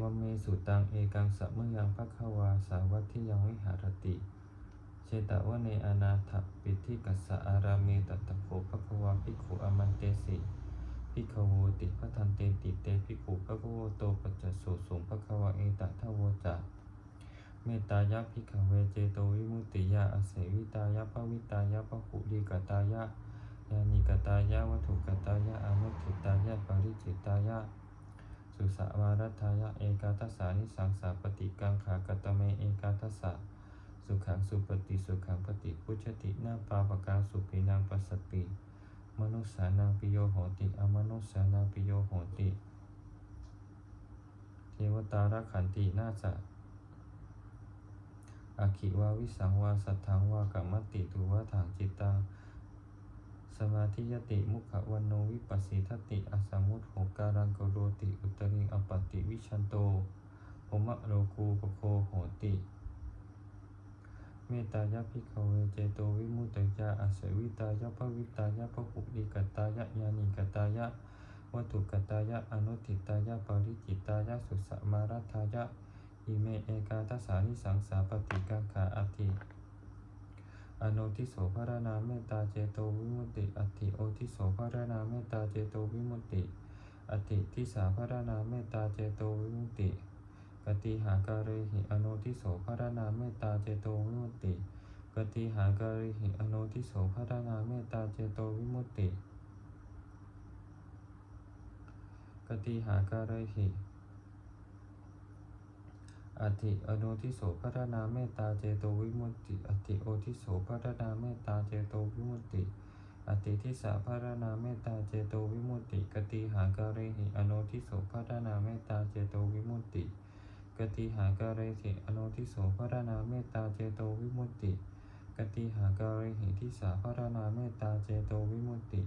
วเมสุตังเอกังสัมมยังภควาสาวัตถิยังวิหารติ เชตวเนอนาถปิธิกัสสะอาราเมตัตตะโขภควาภิกขุอมันเตสิภิกขโวติพัทันเตติเตภิกขุภควโตปัจจโสสุงภควาเอตทะโวจาเมตายะภิกขเวเจโตวิมุติยาอเสวิตายะภวิตายะภหุลิกตายะยานิกตายะวัตถุกตายะอนุทิตายะปริจิตายะ สุสวารัทายะเอกาทัสสานิสังสาปฏิกังขากตเมเอกาทัสสะสุขังสุปฏิสุขังปฏิพุชตินาปาปกังสุปินังปัสสติมนุสสานังปิโยโหติอมนุสสานังปิโยโหติเทวตารักขันตินาจะอาคิวาวิสังวาสัทธังวากัมมติตุวะถังจิตตัง สมาธิยติมุขวันโนวิปัสสิทติอสสมุตโหการังกโรติอุตริงอปปติวิชันโตโหมะโลกูปโคโหติ เมตายะภิกขเวเจโตวิมุตติยาอาศวิตายะภวิตายะภหุลิกตายะยานิกตายะวัตถุกตายะอนุทิตายะปริจิตายะสุสมารัทายะอิเมเอกาทัสสานิสังสาปฏิกังขาอัตติ อโนทิโสภารนาเมตตาเจโตวิมุตติ อัติโอทิโสภารนาเมตตาเจโตวิมุตติ อัติทิสาภารนาเมตตาเจโตวิมุตติ กติหาการิหิอโนทิโสภารนาเมตตาเจโตวิมุตติ กติหาการิหิอโนทิโสภารนาเมตตาเจโตวิมุตติ กติหาการิหิ อธิอโนทิโสภารนาเมตตาเจโตวิมุตติอธิโอทิโสภารนาเมตตาเจโตวิมุตติอติทิสาภารนาเมตตาเจโตวิมุตติ กติหาการิหิอโนทิโสภารนาเมตตาเจโตวิมุตติ กติหาการิหิอโนทิโสภารนาเมตตาเจโตวิมุตติ กติหาการิหิทิสาภารนาเมตตาเจโตวิมุตติ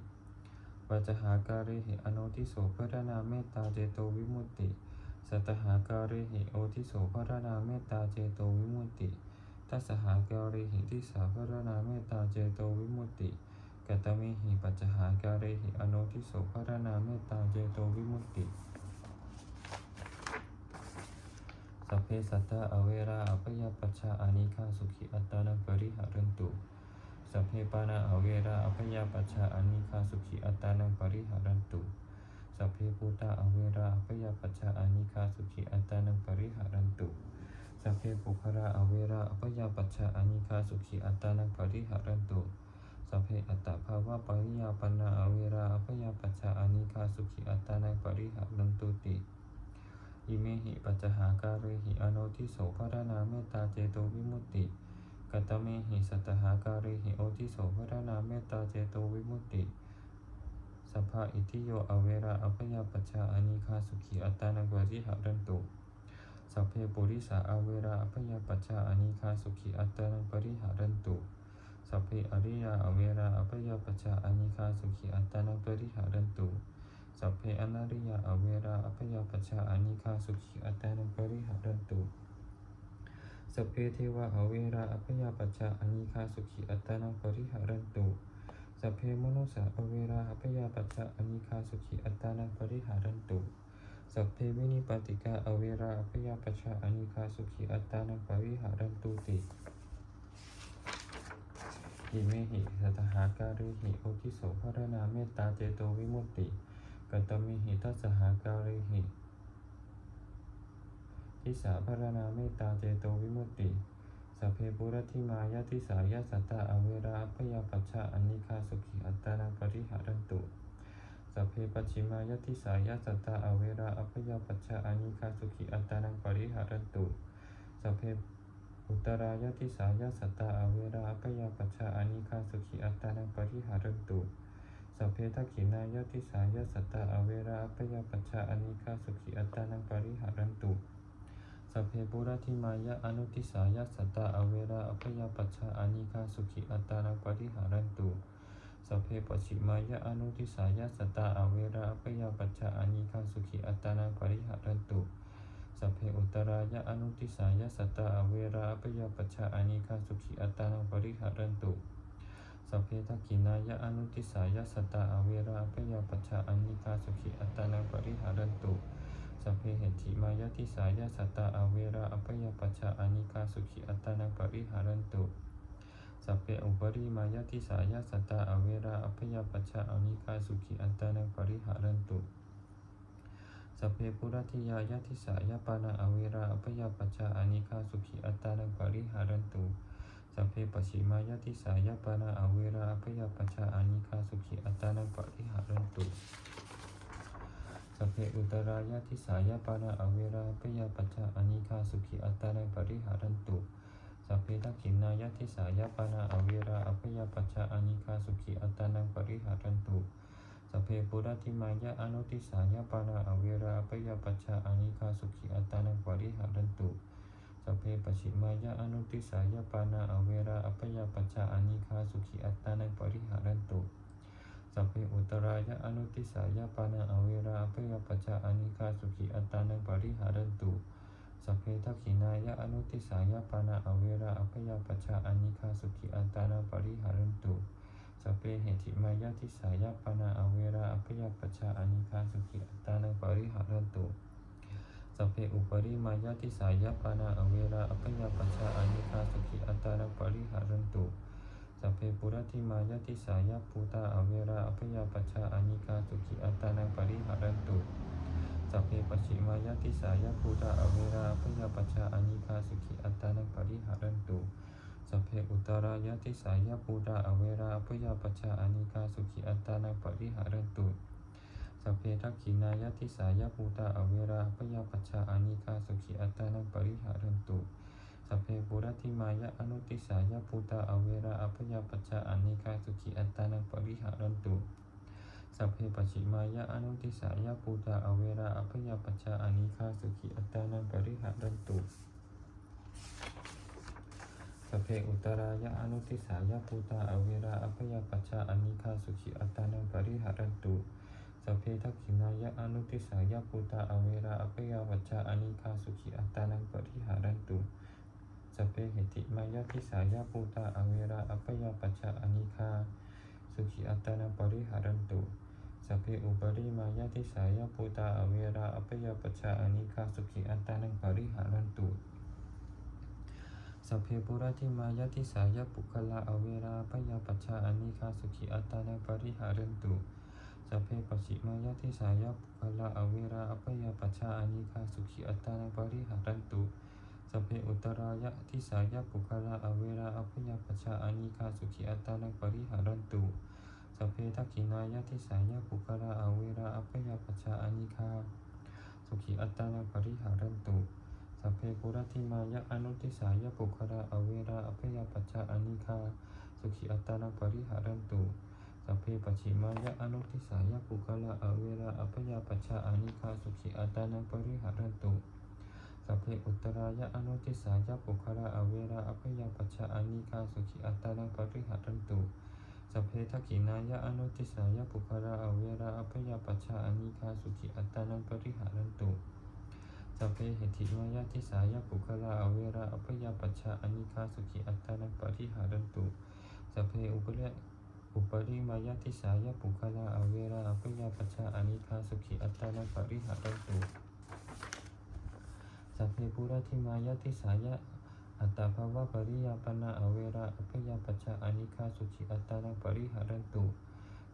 ปัจหาการิหิอโนทิโสภารนาเมตตาเจโตวิมุตติ สัตหาการิหิโอทิโสภารนาเมตตาเจโตวิมุตติทัสหาการิหิทิสาภารนาเมตตาเจโตวิมุตติกตมิหิปัจจหาการิหิอโนทิโสภารนาเมตตาเจโตวิมุตติสัพเพสัตตาอเวราอภยปัชชาอานิฆาสุขิอัตตานังปริหารันตุสัพเพปานาอเวราอภยปัชชาอานิฆาสุขิอัตตานังปริหารันตุ สัพเพพุตตาอเวราอภยปัชชาอานิฆาสุขิอัตตานังปริหารันตุสัพเพปุคราอเวราอภยปัชชาอานิฆาสุขิอัตตานังปริหารันตุสัพเพอัตตาภาวะปริยาปนาอเวราอภยปัชชาอานิฆาสุขิอัตตานังปริหารันตุติอิเมหิปัจจหาการิหิอโนทิโสภรนาเมตตาเจโตวิมุตติกัตเมหิสัตหาการิหิโอทิโสภรนาเมตตาเจโตวิมุตติ พพะอิทิโยอเวราอภยปัชาอานิฆาสุขีอัตตานังปริหารันตุสัพเพปุริสาอเวราอภยปัชาอานิฆาสุขีอัตตานังปริหารันตุสัพเพอริยาอเวราอภยปัชาอานิฆาสุขีอัตตานังปริหารันตุสัพเพอนาริยาอเวราอภยปัชาอานิฆาสุขีอัตตานังปริหารันตุสัพเพเทวะอเวราอภยปัชาอานิฆาสุขีอัตตานังปริหารันตุ สัพเพมนุสสาอเวราอภยาปัชชาอนิฆาสุขีอัตตานังปริหารันตุสัพเพวินิปติกาอเวราอภยปัชชาอนิฆาสุขีอัตตานังปริหารันตุติอิเมหิสัตหาการิหิโอทิโสภารนาเมตตาเจโตวิมุตติกัตตมิหิทัสสหาการิหิทิสาภารนาเมตตาเจโตวิมุตติ สัพเพปุรติมายะทิสายะสัตตาอเวราอภยปัชชาอานิฆาสุขีอัตตานังปริหารันตุสัพเพปัจฉิมายะทิสายะสัตตาอเวราอภยาปัชชาอานิฆาสุขีอัตตานังปริหารันตุสัพเพอุตรายะทิสายะสัตตาอเวราอภยาปัชชาอานิฆาสุขีอัตตานังปริหารันตุสัพเพทักขินายะทิสายะสัตตาอเวราอภยาปัชชาอานิฆาสุขีอัตตานังปริหารันตุ พเพปุระทิมายะอนุทิสายะสัตตาอเวราอภยปัชชาอานิฆาสุขีอัตตานังปริหารันตุสัพเพปัจฉิมายะอนุทิสายะสัตตาอเวราอภยปัชชาอานิฆาสุขีอัตตานังปริหารันตุสัพเพอุตรายะอนุทิสายะสัตตาอเวราอภยปัชชาอานิฆาสุขีอัตตานังปริหารันตุสัพเพทักขินายะอนุทิสายะสัตตาอเวราอภยปัชชาอานิฆาสุขีอัตตานังปริหารันตุ สัพเพเหติมายาทิสายาสัตตาอเวราอปยปัชชาอานิคาสุขิอัตตาปริหารันตุสัพเพอุปริมายาทิสายาสัตตาอเวราอปยปัชชาอานิคาสุขิอัตตาปริหารันตุสัพเพปุรัติยายาทิสายาปานาอเวราอปยปัชชาอานิคาสุขิอัตตาปริหารันตุสัพเพปชิมายาทิสายาปานาอเวราอปยปัชชาอานิคาสุขิอัตตาปริหารันตุ เพอุตรายะทิสายปานาอเวราปยปัจจาอนิคาสุขีอัตตานังปริหารันตุสัพเพทักขินายะทิสายปานาอเวราอปยปัจจาอนิคาสุขีอัตตานังปริหารันตุสัพเพปุระติมายะอนุติสายปานาอเวราอปยปัจจาอนิคาสุขีอัตตานังปริหารันตุสัพเพปชิมายะอนุติสายปานาอเวราอปยปัจจาอนิคาสุขีอัตตานังปริหารันตุ สัพเพอุตรายะอนุติสายปานาอเวราอปยปัจจาอานิคาสุขีอัตตานังปริหารันตุสัพเพทักขินายะอนุติสายปานาอเวราอปยปัจจาอานิคาสุขีอัตตานังปริหารันตุสัพเพเหติมายะทิสายปานาอเวราอปยปัจจาอานิคาสุขีอัตตานังปริหารันตุสัพเพอุปริมายะทิสายปานาอเวราอปยปัจจาอานิคาสุขีอัตตานังปริหารันตุ สัพเพปุระติมายติสายะภูตาอเวราอภยาปัชชาอานิกาสุขิอัตานังปริหารันตุสัพเพปชิมายติสายะภูตาอเวราอภยาปัชชาอานิกาสุขิอัตานังปริหารันตุสัพเพอุตรายติสายะภูตาอเวราอภยาปัชชาอานิกาสุขิอัตานังปริหารันตุสัพเพทักขินายติสายะภูตาอเวราอภยาปัชชาอานิกาสุขิอัตตานังปริหารันตุ สัพเพปุรติมายะอนุติสายะภูตาอเวราอภยปัจจาอานิกาสุขิอัตตานังปริหารันตุสัพเพปชิมายะอนุติสายะภูตาอเวราอภยปัจจาอานิคาสุขิอัตตานังปริหารันตุสัพเพอุตรายะอนุติสายะภูตาอเวราอภยปัจจาอานิคาสุขิอัตตานังปริหารันตุสัพเพทักขินายะอนุติสายะภูตาอเวราอภยปัจจาอานิคาสุขิอัตตานังปริหารันตุ สเพเหติมายะทิสายะภูตาอเวราอปยปัจจาอานิคาสุขิอัตตาปริหารันตุสเพอุปริมายะทิสายะภูตาอเวราอปยปัจจาอานิคาสุขิอัตตาปริหารันตุสเพปุระติมายะทิสายะปุคละอเวราอปยปัจจาอานิคาสุขิอัตตาปริหารันตุสเพปชิมายะทิสายะปุคละอเวราอปยปัจจาอานิคาสุขิอัตตาปริหารันตุ สัพเพอุตรายะทิสายะปุคละอเวราอภยปัชชาอานิคาสุขิอัตานังปริหารันตุสัพเพทักขินายะทิสายะปุคละอเวราอภยปัชชาอานิคาสุขิอัตานังปริหารันตุสัพเพปุระติมายะอนุติสายะปุคละอเวราอภยปัชชาอานิคาสุขิอัตานังปริหารันตุสัพเพปชิมายะอนุติสายะปุคละอเวราอภยปัชชาอานิคาสุขิอัตานังปริหารันตุ สัพเพอุตรายะอนุติสายะปุคละอเวราอภยปัชชาอานิคาสุขิอัตตานังปริหารันตุสัพเพทักขินายะอนุติสายะปุคละอเวราอภยปัชชาอานิคาสุขิอัตตานังปริหารันตุสัพเพเหติมายะทิสายะปุคละอเวราอภยปัชชาอานิคาสุขิอัตตานังปริหารันตุสัพเพอุปเรอุปริมายะทิสายะปุคละอเวราอภยปัชชาอานิคาสุขิอัตตานังปริหารันตุ สัพเพปุระทิมายะทิสายะอัตตาภาวะปริยาปนาอเวราอภยปัจจาอานิคาสุขิอัตตานังปริหารันตุ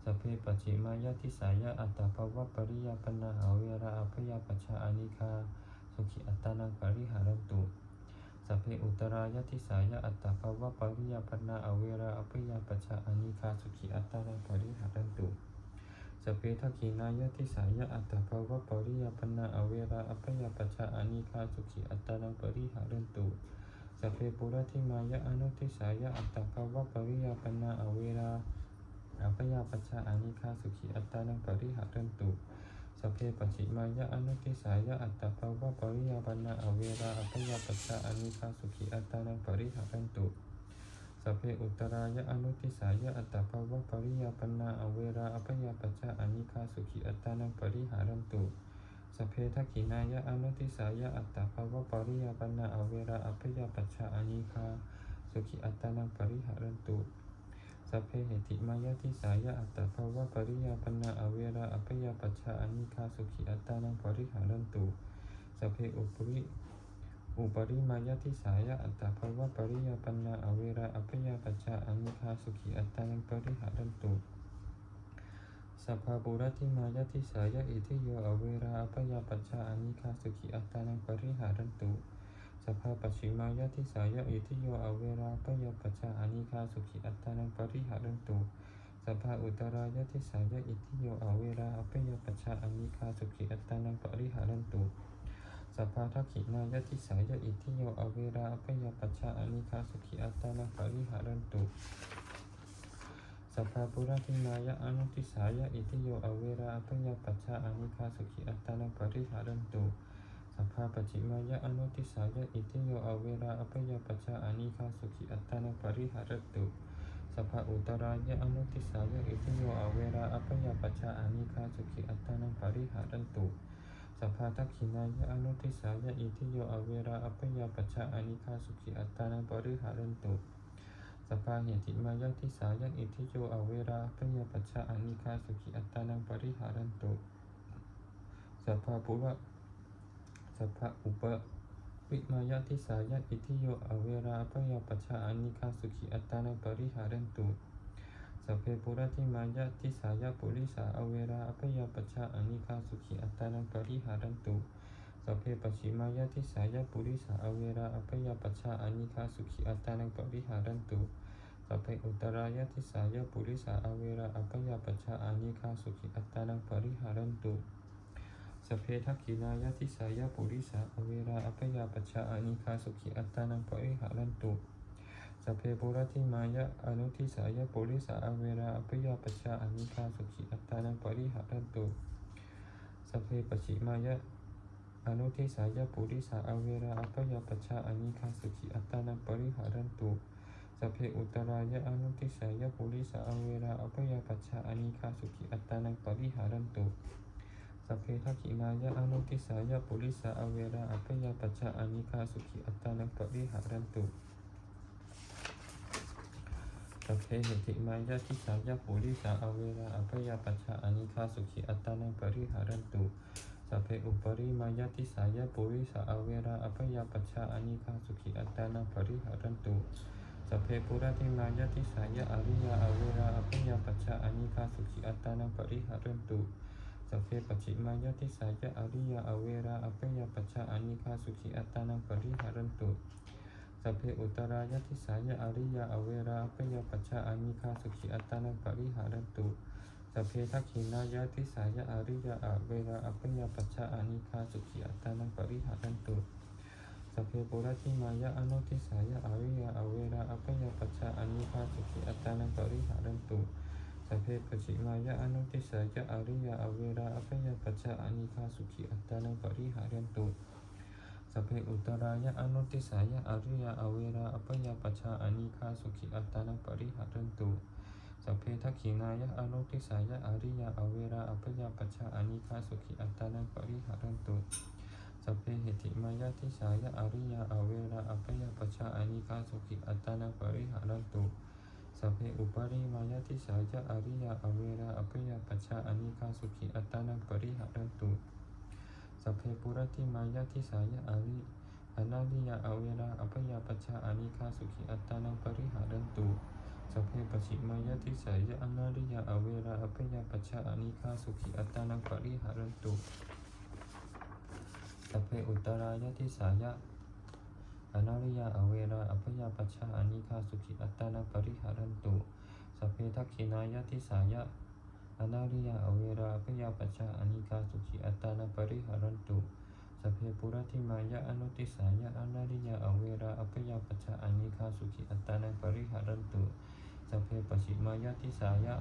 สัพเพปัจฉิมายะทิสายะอัตตาภาวะปริยาปนาอเวราอภยปัจจาอานิคาสุขิอัตตานังปริหารันตุสัพเพอุตรายะทิสายะอัตตาภาวะปริยาปนาอเวราอภยปัจจาอานิคาสุขิอัตตานังปริหารันตุ สพเพทักขินายะทิสายะอัตตาภาวะปริยปนาอเวราอภยปัจจาอานิคาสุขิอัตตานังปริหารันตุสพเพปุระทิมายะอนุทิสายะอัตตาภาวะปริยปนาอเวราอภยปัจจาอานิคาสุขิอัตตานังปริหารันตุสัพเพปชิมายะอนุทิสายะอัตตาภาวะปริยปนาอเวราอภยปัจจาอานิคาสุขิอัตตานังปริหารันตุ สัพเพอุตรายะอนุทิสายะอัตตาภาวะปริยาปนาอเวราอภยาปัจจาอานิคาสุขิอัตตานังปริหารันตุสัพเพทักขินายะอนุทิสายะอัตตาภาวะปริยาปนาอเวราอภยาปัจจาอานิคาสุขิอัตตานังปริหารันตุสัพเพเหติมายาทิสายะอัตตภาวะปริยาปนาอเวราอัปยาปัชาอนิคาสุขีอัตตานังปริหารันตุสัพเพอุปริ อุปริมายาทิสายะอัตตาภาวะปริยาปนาอเวราอัปยาปัชชาอนิคาสุขีอัตตานังปริหารันตุสัพพะปุรติมายาทิสายะอิทิโยอเวราอัปยาปัชชาอนิคาสุขีอัตตานังปริหารันตุสัพพะปชิมายาทิสายะอิทิโยอเวราอัปยาปัชชาอนิคาสุขีอัตตานังปริหารันตุสัพพะอุตรายาทิสายะอิทิโยอเวราอัปยาปัชชาอนิคาสุขีอัตตานังปริหารันตุ สัพพะทักขินายาทิสายะอิทิโยอเวราอัปยปัชชาอนิคาสุขีอัตตานังปริหารันตุสัพพะปุระติมายะอนุติสายะอิทิโยอเวราอัปยปัชชาอนิคาสุขีอัตตานังปริหารันตุสัพพะปัจฉิมายะอนุติสายะอิทิโยอเวราอัปยปัชชาอนิคาสุขีอัตตานังปริหารันตุสัพพะอุตรายะอนุติสายะอิทิโยอเวราอัปยปัชชาอนิคาสุขีอัตตานังปริหารันตุ สัพพะทักขินายะอนุติสายะอิทิโยอเวราอัปยาปัชชาอานิคาสุขีอัตตานังปริหารันตุสัพพะเหติมายาทิสายัอิทิโยอเวราปยปัชชาอานิคาสุขีอัตตานังปริหารันตุสัพพะปุระสัพพะอุปวิมายาทิสายัอิทิโยอเวราปยปัชชาอานิคาสุขีอัตตานังปริหารันตุ สัพเพปุระติมายาทิสายะปุริสาอเวราปยปัชชาอานิคาสุขีอัตตานังปริหารันตุสัพเพปัจฉิมายาทิสายะปุริสาอเวราอปยปัชชาอานิคาสุขีอัตตานังปริหารันตุสัพเพอุตรายะทิสายะปุริสาอเวราอัปยาปัชาอานิคาสุขิอัตตานังปริหารันตุสัพเพทักขินายะทิสายะปุริสาอเวราอัปยาปัชาอานิคาสุขิอัตตานังปริหารันตุ สัพเพปุระติมายะอนุทิสายะปุริสาอเวราอัปยาปชาอานิคาสุขิอัตตานังปริหารันตุสัพเพปชิมายะอนุทิสายะปุริสาอเวราอัปยาปชาอานิคาสุขิอัตตานังปริหารันตุสัพเพอุตรายะอนุติสายะปุริสาอเวราอัปยาปชาอานิคาสุขิอัตตานังปริหารันตุสัพเพทักขินายะอนุติสายะปุริสาอเวราอัปยาปชาอานิคาสุขิอัตตานังปริหารันตุ สัพเพเหติมายะทิสายะปุริสาอเวราอัปยาปัชชาอานิคาสุขิอัตตานังปริหารันตุสัพเพอุปริมายะทิสายะปุริสาอเวราอัปยาปัชชาอานิคาสุขิอัตตานังปริหารันตุสัพเพปุระติมายะทิสายะอริยาอเวราอัปยาปัชชาอานิคาสุขิอัตตานังปริหารันตุสัพเพปัจฉิมายะทิสายะอริยาอเวราอัปยาปัชชาอานิคาสุขิอัตตานังปริหารันตุ สัพเพอุตรายะทิสายะอริยาอเวราอัปยาปัชชาอานิคาสุขิอัตตานังปริหารันตุสัพเพทักขินายะทิสายะอริยาอเวราอัปยาปัชชาอานิคาสุขิอัตตานังปริหารันตุสัพเพปุระติมายะอนุทิสายะอริยาอเวราอัปยาปัชชาอานิคาสุขิอัตตานังปริหารันตุสัพเพปชิมายะอนุทิสายะอริยาอเวราอัปยาปัชชาอานิคาสุขิอัตตานังปริหารันตุ สเพอุตรายะอนุติสายะอริยาอเวราอัปยาปัชชาอนิคาสุขิอัตตานัปริหารันตุสเพทักขินายะอนุติสายะอริยาอเวราอัปยาปัชชาอนิคาสุขิอัตตานัปริหารันตุสเพเหติมายะทิสายะอริยาอเวราอัปยาปัชชาอนิคาสุขิอัตตานัปริหารันตุสัพเพอุปริมายะทิสายะอริยาอเวราอัปยาปัชชาอนิคาสุขิอัตตานังปริหารันตุ สัพเพปุระติมายะทิสายะอริอนาริยาอเวราอัปยาปชาอานิคาสุขิอัตตานังปริหารันตุสัพเพปชิมายะทิสายะอนาริยาอเวราอัปยาปชาอานิคาสุขิอัตตานังปริหารันตุสัพเพอุตรายะทิสายะอนาริยาอเวราอัปยาปชาอานิคาสุขิอัตตานังปริหารันตุสัพเพทักขินายะทิสายะ อนาริยาอเวราอัปยาปัชชาอานิคาสุขิอัตตานังปริหารันตุสัพเพปุระติมายะอนุติสายะอนาริยาอเวราอัปยาปัชชาอานิคาสุขิอัตตานังปริหารันตุสัพเพปชิมายะทิสายะ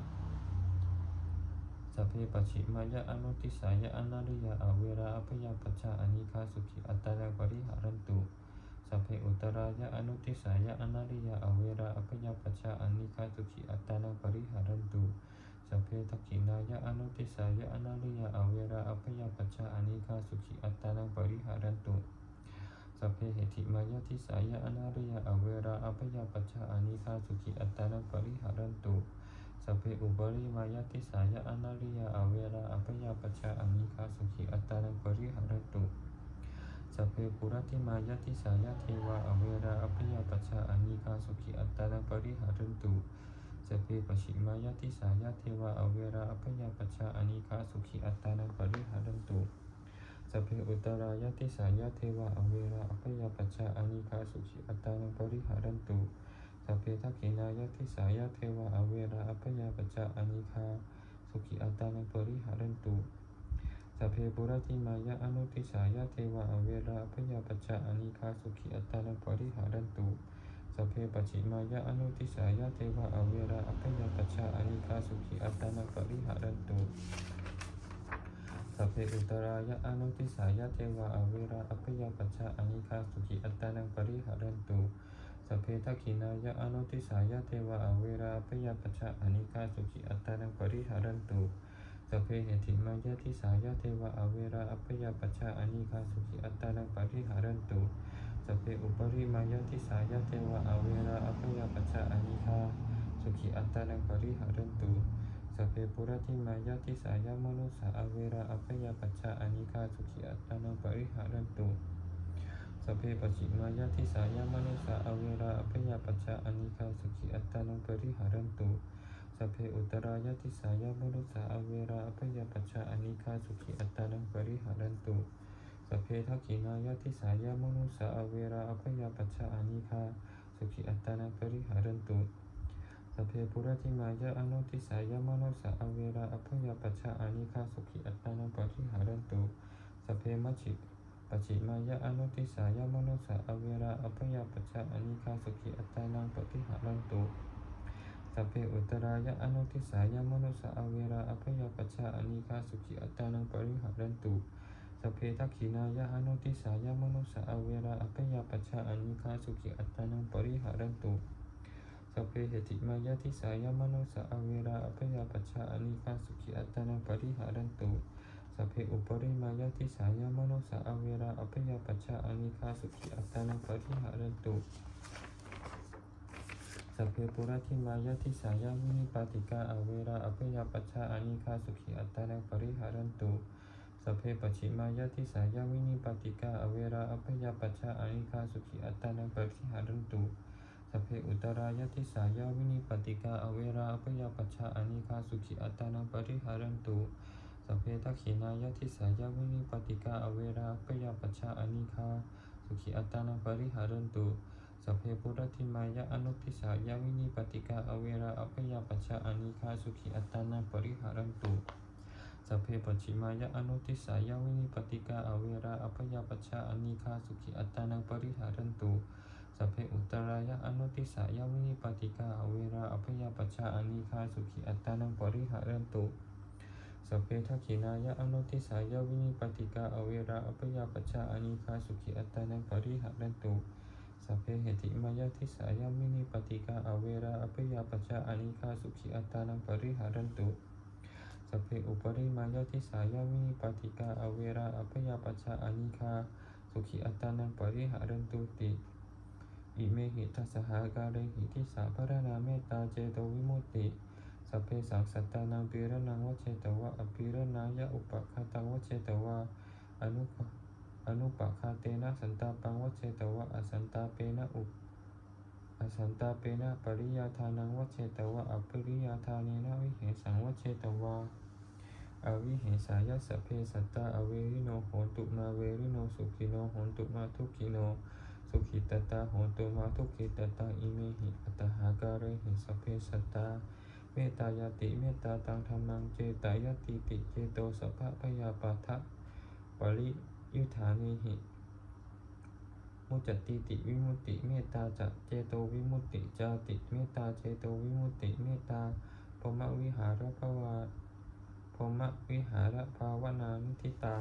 สัพเพปชิมายะอนุติสายะอนาริยาอเวราอัปยาปัชชาอานิคาสุขิอัตตานังปริหารันตุสัพเพอุตรายะอนุติสายะอนาริยาอเวราอัปยาปัชชาอานิคาสุขิอัตตานังปริหารันตุ สัพเพทักขินายะอนุติสายะอนาริยาอเวราอัปยาปัชชาอนิคาสุขิอัตตานังปริหารันตุสัพเพเหติมายาทิสายะอนาริยอเวราอภยปัชชาอนิคาสุขิอัตตานังปริหารันตุสัพเพอุปริมายาทิสายะอนาริยอเวราอภยปัชชาอนิคาสุขิอัตตานังปริหารันตุสัพเพปุรติมายาทิสายะเทวะอเวราอภยปัชชาอนิคาสุขิอัตตานังปริหารันตุ เพปชิมายาทิสายะเทวะอเวราอภยาปชาอานิคาสุขิอัตตานังปริหารันตุสัพเพอุตรายติสายะเทวะอเวราอภยาปชาอานิคาสุขิอัตตานังปริหารันตุสัพเพทักขินายติสายะเทวะอเวราอภยาปชาอานิคาสุขิอัตตานังปริหารันตุสัพเพปุรติมายะอนุติสายะเทวะอเวราอภยปัชาอานิคาสุขิอัตตานังปริหารันตุ สัพเพปัจฉิมายะอนุติสายะเทวะอเวราอภยปัชชาอานิคาสุขิอัตตานังปริหารันตุสัพเพอุตรายะอนุติสายะเทวะอเวราอภยปัชชาอานิคาสุขิอัตตานังปริหารันตุสัพเพทักขินายะอนุติสายะเทวะอเวราอภยปัชชาอานิคาสุขิอัตตานังปริหารันตุสัพเพเหติมายะทิสายะเทวะอเวราอภยปัชชาอานิคาสุขิอัตตานังปริหารันตุ สัพเพอุปริมายะทิสายะเทวะอเวราอภยปัชชาอานิคาสุขิอัตตานังปริหารันตุสัพเพปุระติมายาติสายมนุสาอเวราอภยปัชชาอานิคาสุขิอัตตานังปริหารันตุสัพเพปจิมายาติสายมนุสาอเวราอภยปัชชาอานิคาสุขิอัตตานังปริหารันตุสัพเพอุตรายาติสายมนุสาอเวราอภยปัชชาอานิคาสุขิอัตตานังปริหารันตุ สัพเพทักขินายาติสายามนุสาอเวราอภยปัชชาอานิคาสุขิอัตตานังปริหารันตุสัพเพปุระติมายะอนุติสายามโนสาอเวราอภยปัชชาอานิคาสุขิอัตตานังปริหารันตุสัพเพมัจฉิปัจฉิมายะอนุติสายามโนสาอเวราอภยปัชชาอานิคาสุขิอัตตานังปริหารันตุสัพเพอุตรายะอนุติสายามโนสาอเวราอภยปัชชาอานิคาสุขิอัตตานังปริหารันตุ สเพทักขินายะอนุติสายามโนสาอเวราอภยาปัชชาอนิคาสุขิอัตตานังปริหารันตุสเพเหติมายาทิสายามโนสาอเวราอภยาปัชชาอนิคาสุขิอัตตานังปริหารันตุสเพอุปริมายาทิสายามโนสาอเวราอภยาปัชชาอนิคาสุขิอัตตานังปริหารันตุสัพเพปุระทิมายาทิสายามินิปาติกาอเวราอภยาปัชชาอนิคาสุขิอัตตานังปริหารันตุ สเพปัจฉิมายาทิสายามินิปติกาอเวราอภยปัชชาอานิคาสุขิอัตตานังปริหารันตุสเพอุตรายะทิสายาวินิปติกาอเวราอภยปัชชาอานิคาสุขิอัตตานังปริหารันตุสเพทักขินายะทิสายาวินิปติกาอเวราอภยปัชชาอานิคาสุขิอัตตานังปริหารันตุสเพปุรติมายะอนุทิสายาวินิปติกาอเวราอภยปัชชาอานิคาสุขิอัตตานังปริหารันตุ สัพเพปัจฉิมายะอนุทิสายวินิปติกาอเวราอภยปัชาอานิคาสุขิอัตตานังปริหารันตุสัพเพอุตรายะอนุติสายวินิปติกาอเวราอภยปัชาอานิคาสุขิอัตตานังปริหารันตุสัพเพทักขินายะอนุติสายวินิปติกาอเวราอภยปัชาอานิคาสุขิอัตตานังปริหารันตุสัพเพเหติมายาทิสายาวินิปติกาอเวราอภยปัชาอานิคาสุขิอัตตานังปริหารันตุ สัพเพอุปริมายาทิสายาวิปติกาอเวราอภยปัชชาอานิคาสุขิอัตานังปริหารันตุติอิเมหิทัสหาการเรหิทิสาพระนาเมตตาเจโตวิมุตติสเพสังสัตตานังปีระนังวเชตวะอภิระนายะอุปคาตังวเชตวะอนุปอนุปคาเตนะสันตาปังวเชตวะอสันตาเปนะอุปอสันตาเปนะปริยาทานังวเชตวะอปริยาทาเนนะวิเหสังวเชตวะ อวิเหสายสเพสัตตาอเวริโนโหตุมาเวริโนสุขิโนโหตุมาทุกิโน สุขิตตาโหตุมาทุกิตตาอิเมหิอัตหาการะหิสเพสัตตาเมตตายาติเมตตาตังธรรมังเจตายติติเจโตสัพพะพยาปาทะปริยุทธานิหิมุจติติวิมุตติเมตตาจะเจโตวิมุตติจาติเมตตาเจโตวิมุตติเมตตาพมวิหารภวา พมวิหารภาวนานทิตา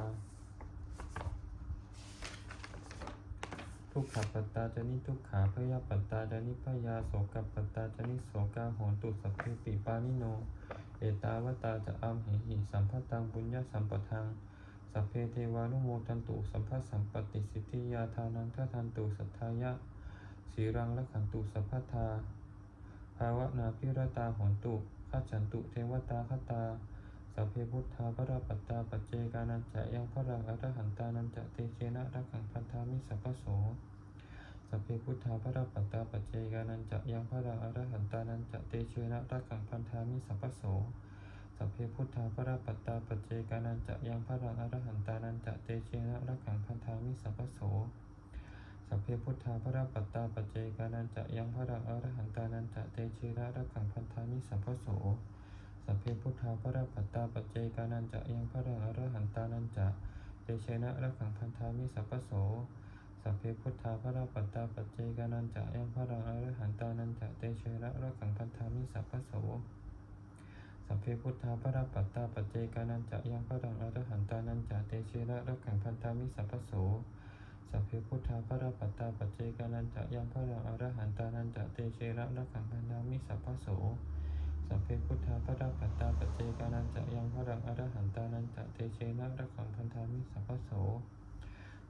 ทุกขปัตตาจนิทุกขาพยาปัตตาจนิพยาโสกปัตตาจนิโสกาโหนตุสัพเพปิปานิโน เอตาวตาจะอัมเหหิสัมภตังปุญญาสัมปทังสัพเพเทวานุโมทันตุสัมภสัมปติสิทธิยาทานังทัทันตุสัทธายะสีรังละขันตุสัพพทาภาวนาพิรตาหนตุขัจฉันตุเทวตาคตา สัพเพพุทธาพระปัตตาปัจเจกานันจะยังพระงอรหันตานันจะเตเชนะรักขังพันธามิสัพพโสสัพเพพุทธาพระปัตตาปัจเจกานันจะยังพระงอรหันตานันจะเตเชนะรักขังพันธามิสัพพโสสัพเพพุทธาพระปัตตาปัจเจกานันจะยังพระงอรหันตานันจะเตเชนะรักขังพันธามิสัพพโสสัพเพพุทธาพระปัตตาปัจเจกานันจะยังพระงอรหันตานันจะเตเชนะรักขังพันธามิสัพพโส สัพเพพุทธาพระปัตตาปัจเจกานันจะยังพระอรหันตานันจะเตเชนะระขังพันธามิสัพพโสสัพเพพุทธาพระปัตตาปัจเจกานันจะยังพระอรหันตานันจะเตเชนะระขังพันธามิสัพพโสสัพเพพุทธาพระปัตตาปัจเจกานันจะยังพระอรหันตานันจะเตเชนะระขังพันธามิสัพพโสสัพเพพุทธาพระปัตตาปัจเจกานันจะยังพระอรหันตานันจะเตเชนะระขังพันธามิสัพพโส สัพเพพุทธาพระปัตตาปัจเจกานันจะยังพระดังอรหันตานันจะเตเชนะระขังพันธามิสัพพโส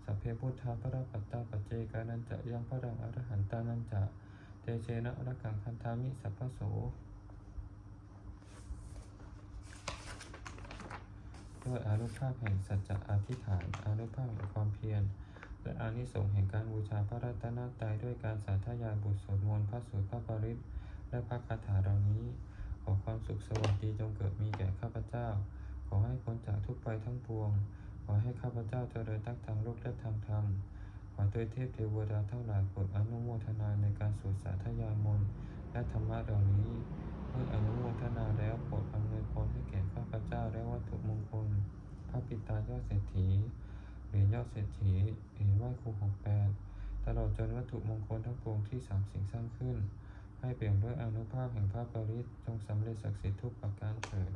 สัพเพพุทธาพระปัตตาปัจเจกานันจะยังพระดังอรหันตานันจะเตเชนะระขังพันธามิสัพพโสด้วยอานุภาพแห่งสัจจะอธิษฐานอานุภาพแห่งความเพียรและอานิสงส์แห่งการบูชาพระรัตนตรัยด้วยการสาธยายบทสวดมนต์พระสูตรพระปริตรและพระคาถาเหล่านี้ ขอความสุขสวัสดีจงเกิดมีแก่ข้าพเจ้า ขอให้พ้นจากทุกไปทั้งปวง ขอให้ข้าพเจ้าเจริญตั้งทางโลกและทางธรรม ขอโดยเทพเทวดาเทั้งหลายโปรดอนุโมทนาในการสวดสาธยายมนต์และธรรมะเหล่านี้ เมื่ออนุโมทนาแล้วโปรดอำนวยพรให้แก่ข้าพเจ้าและวัตถุมงคล พระปิตายอดเศรษฐีเหรียญยอดเศรษฐีเหรียญไหว้ครูหกแปดตลอดจนวัตถุมงคลทั้งปวงที่สามสิ่งสร้างขึ้น ให้เปลี่ยนด้วยอนุภาพแห่งพระปริศจงสำเร็จศักดิ์สิทธิ์ทุกประการเถิด